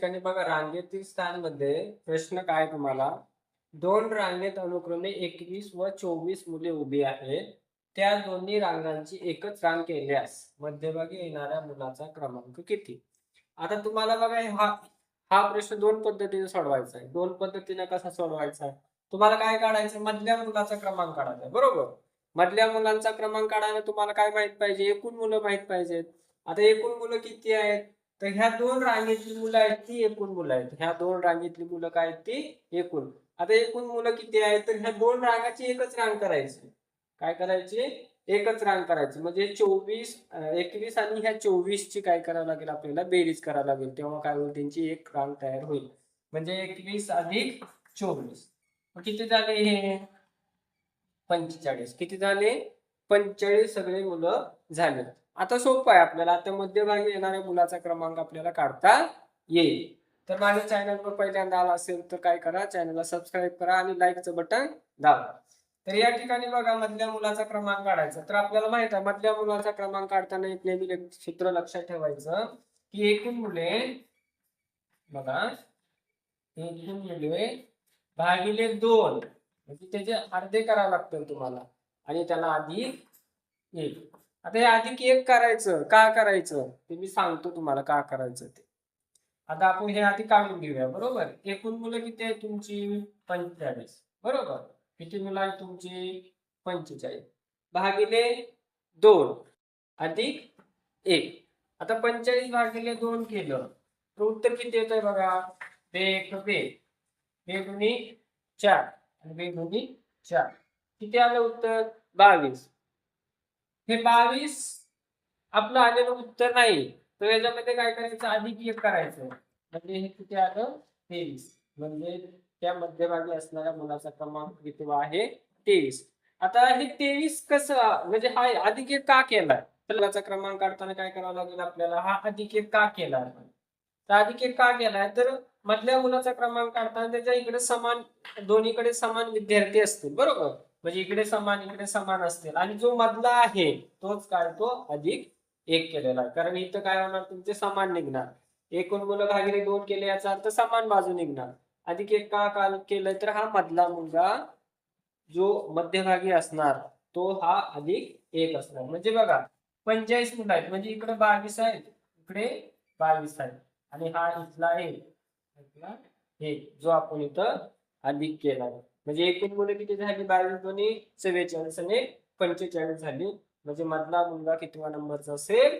ठिकाणी बघा रांगेतील स्थानमध्ये प्रश्न काय तुम्हाला? दोन रांगेत अनुक्रमे एकवीस व चोवीस मुले उभी आहेत. त्या दोन्ही रांगांची एकच रांग केल्यास मध्यभागी येणाऱ्या मुलाचा क्रमांक किती? आता तुम्हाला बघा हा हा प्रश्न दोन पद्धतीने सोडवायचा आहे. दोन पद्धतीने कसा सोडवायचा आहे? तुम्हाला काय काढायचं मधल्या मुलाचा क्रमांक काढायचा आहे, बरोबर? मधल्या मुलांचा क्रमांक काढायला तुम्हाला काय माहीत पाहिजे? एकूण मुलं माहीत पाहिजेत. आता एकूण मुलं किती आहेत? तर ह्या दोन रांगेतली मुलं आहेत ती एकूण मुलं आहेत. ह्या दोन रांगेतली मुलं काय आहेत ती एकूण. आता एकूण मुलं किती आहेत? तर ह्या दोन रांगाची एकच रांग करायची. काय करायची? एकच रांग करायची. म्हणजे चोवीस एकवीस आणि ह्या चोवीसची काय करावं लागेल आपल्याला? बेरीज करावं लागेल. तेव्हा काय होईल? त्यांची एक रांग तयार होईल. म्हणजे एकवीस अधिक चोवीस. किती झाले हे? पंचेचाळीस. किती झाले? पंचेचाळीस सगळे मुलं झाले आता सोपं आहे आपल्याला. आता मध्यभागी येणाऱ्या मुलाचा क्रमांक आपल्याला काढता येईल. तर माझ्या चॅनलवर पहिल्यांदा आला असेल तर काय करा? चॅनलला सबस्क्राईब करा आणि लाईकचं बटन दाबा. तर या ठिकाणी बघा मधल्या मुलाचा क्रमांक काढायचा. तर आपल्याला माहीत आहे मधल्या मुलाचा क्रमांक काढताना एक नेहमी एक सूत्र लक्षात ठेवायचं की एकूण मुले बघा एकूण मुले भागिले दोन. म्हणजे त्याचे अर्धे करावं लागतील तुम्हाला. आणि त्याला आधी एक. आता हे अधिक एक करायचं? का करायचं? ते मी सांगतो तुम्हाला का करायचं ते. आता आपण हे आधी काढून घेऊया बरोबर? एकूण मुलं किती आहे तुमची? पंचेचाळीस. बरोबर? किती मुलं आहे तुमची? पंचेचाळीस. भागिले दोन अधिक एक. आता पंचेचाळीस भागिले दोन केलं. तर उत्तर किती येत आहे बघा? बे एक. बे बे दोन्ही चार. आणि बे दोन्ही चार. किती आलं उत्तर? बावीस. हे बावीस आपलं आलेलं उत्तर नाही. तर याच्यामध्ये काय करायचं? अधिक एक करायचं. म्हणजे हे किती आलं? तेवीस. म्हणजे त्या मध्यभागी असणाऱ्या मुलाचा क्रमांक किती आहे? तेवीस. आता हे तेवीस कसं म्हणजे हा अधिक एक का केलाय? मुलाचा क्रमांक काढताना काय करावं लागेल आपल्याला? हा अधिक एक का केलाय? तर अधिक एक का केलाय? तर मधल्या मुलाचा क्रमांक काढताना त्याच्या इकडे समान दोन्हीकडे समान विद्यार्थी असतील. बरोबर? म्हणजे इकडे समान इकडे समान असतील. आणि जो मधला आहे तोच काय तो अधिक एक केलेला आहे. कारण इथं काय होणार तुमचे समान निघणार. एकूण मुलं भागिले दोन केले याचा अर्थ समान बाजू निघणार. अधिक एक का काल केलं तर हा मधला मुलगा जो मध्यभागी असणार तो हा अधिक एक असणार. म्हणजे बघा पंचेचाळीस मुलं आहेत. म्हणजे इकडे बावीस आहेत इकडे बावीस आहेत. आणि हा इथला एक जो आपण इथं अधिक केला म्हणजे एकूण मुलं किती झाली? बावीस दोन्ही चव्वेचाळीस आणि पंचेचाळीस झाली. म्हणजे मधला मुलगा कितवा नंबरचा असेल?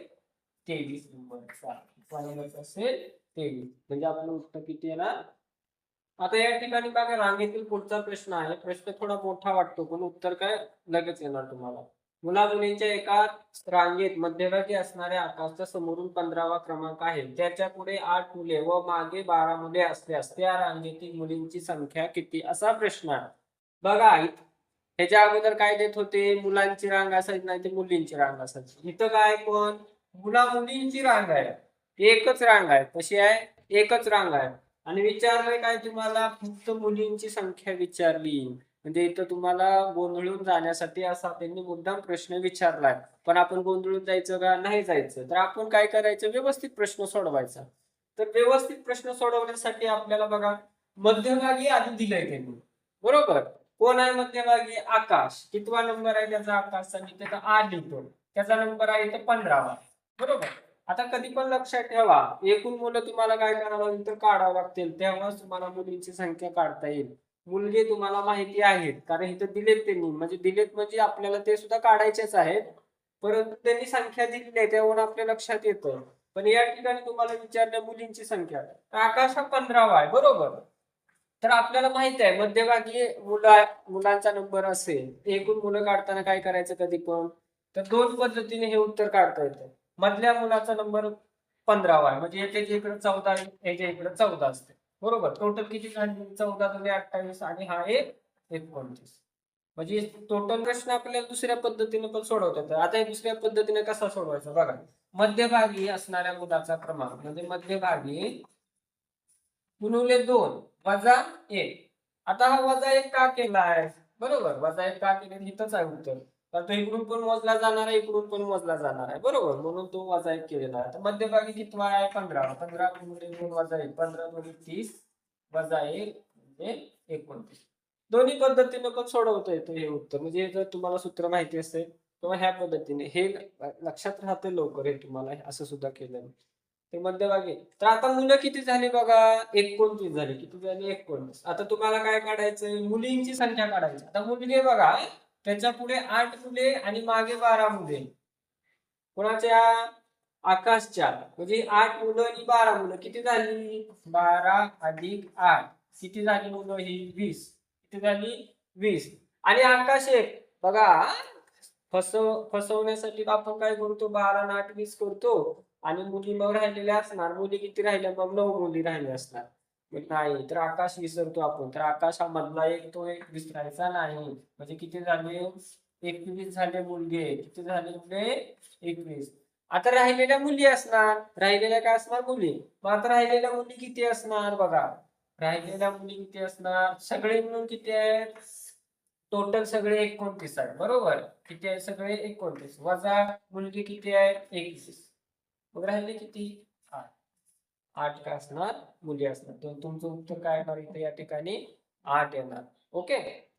तेवीस नंबरचा. कितवा नंबरचा असेल? तेवीस. म्हणजे आपलं उत्तर किती येणार आता या ठिकाणी बघा रांगेतील पुढचा प्रश्न आहे. प्रश्न थोडा मोठा वाटतो पण उत्तर काय लगेच येणार तुम्हाला. मुला मुलींच्या एका रांगेत मध्यभागी असणाऱ्या आकाशच्या समोरून पंधरावा क्रमांक आहे. त्याच्या पुढे आठ मुले व मागे बारा मुले असल्यास त्या रांगेतील मुलींची संख्या किती? असा प्रश्न आहे. बघा ह्याच्या अगोदर काय देत होते? मुलांची रांग असायची नाही ते मुलींची रांग असायची. इथं काय पण मुला मुलींची रांग आहे. एकच रांग आहे. कशी आहे? एकच रांग आहे. आणि विचारलंय काय तुम्हाला? फक्त मुलींची संख्या विचारली. म्हणजे इथं तुम्हाला गोंधळून जाण्यासाठी असा त्यांनी मुद्दाम प्रश्न विचारलाय. पण आपण गोंधळून जायचं का नाही जायचं? तर आपण काय करायचं? व्यवस्थित प्रश्न सोडवायचा. तर व्यवस्थित प्रश्न सोडवण्यासाठी आपल्याला बघा मध्यभागी आधी दिलंय त्यांनी. बरोबर? कोण आहे मध्यभागी? आकाश. कितवा नंबर आहे त्याचा आकाशचा मी त्याचा आठ लिहितो. त्याचा नंबर आहे इथं पंधरावा. बरोबर? आता कधी पण लक्षात ठेवा. एकूण मुलं तुम्हाला काय करावं? लागेल तर काढावं लागतील. तेव्हाच तुम्हाला मुलींची संख्या काढता येईल. मुलगे तुम्हाला माहिती आहेत. कारण इथं दिलेत त्यांनी. म्हणजे दिलेत म्हणजे आपल्याला ते सुद्धा काढायचेच आहेत. परंतु त्यांनी संख्या दिलेली आहे त्यावरून आपल्या लक्षात येतं. पण या ठिकाणी तुम्हाला विचारल्या मुलींची संख्या. तर आकाश हा पंधरावा आहे बरोबर? तर आपल्याला माहीत आहे मध्यभागी मुला मुलांचा नंबर असेल. एकूण मुलं काढताना काय करायचं कधी पण? तर दोन पद्धतीने हे उत्तर काढता येतं. मधल्या मुलाचा नंबर पंधरावा आहे. म्हणजे याच्या इकडे चौदा याच्या इकडे चौदा असते. बरोबर. टोटल किती झाली? चौदा दोन्ही अठ्ठावीस आणि हा एक एकोणतीस. म्हणजे टोटल प्रश्न आपल्याला दुसऱ्या पद्धतीने पण सोडवता येतं आता दुसऱ्या पद्धतीने कसा सोडवायचा? बघा. मध्यभागी असणाऱ्या मुलाचा क्रमांक. म्हणजे मध्यभागी गुणवले दोन वजा एक. आता हा वजा एक का केला आहे? बरोबर. वजा एक का केले? हिथंच आहे उत्तर. कारण तो इकडून पण मोजला जाणार आहे इकडून पण मोजला जाणार आहे. बरोबर म्हणून तो वजा एक केलेला आहे. तर मध्यभागी कितवा आहे? पंधरा. पंधरा गुणिले दोन वजा एक. पंधरा दोन्ही तीस वजा एक म्हणजे एकोणतीस. दोन्ही पद्धतीने पण सोडवता येतो हे उत्तर. म्हणजे जर तुम्हाला सूत्र माहिती असेल किंवा ह्या पद्धतीने हे लक्षात राहते लवकर हे तुम्हाला असं सुद्धा केलं ते मध्यभागी. तर आता मुलं किती झाली बघा? एकोणतीस झाली. किती झाली? एकोणतीस. आता तुम्हाला काय काढायचंय? मुलींची संख्या काढायची. आता मुलगी बघा त्याच्या पुढे आठ मुले आणि मागे बारा मुले. कोणाच्या? आकाशच्या. म्हणजे आठ मुलं आणि बारा मुलं. किती झाली? बारा अधिक आठ. किती झाली मुलं ही? वीस. किती झाली? वीस. आणि आकाश एक. बघा फसव फसवण्यासाठी आपण काय करतो? बारा आठ वीस करतो. आणि मुली मग राहिलेल्या असणार. मुली किती राहिल्या? मग नऊ मुली राहिल्या असणार. नाही तर आकाश विसरतो आपण. तर आकाश हा मधला एक तो एक विसरायचा नाही. म्हणजे किती झाले? एकवीस झाले मुलगे. किती झाले मुले? एकवीस. आता राहिलेल्या मुली असणार. राहिलेल्या काय असणार मुली? मग आता राहिलेल्या मुली किती असणार बघा? राहिलेल्या मुली किती असणार? सगळे मिळून किती आहेत? टोटल सगळे एकोणतीस आहे बरोबर? किती आहे सगळे एकोणतीस. वजा मुलगी किती आहे एकवीस. मग राहिले किती? आठ काय असणार? मुली असणार. तर तुमचं उत्तर काय येणार इथे या ठिकाणी? आठ येणार. ओके?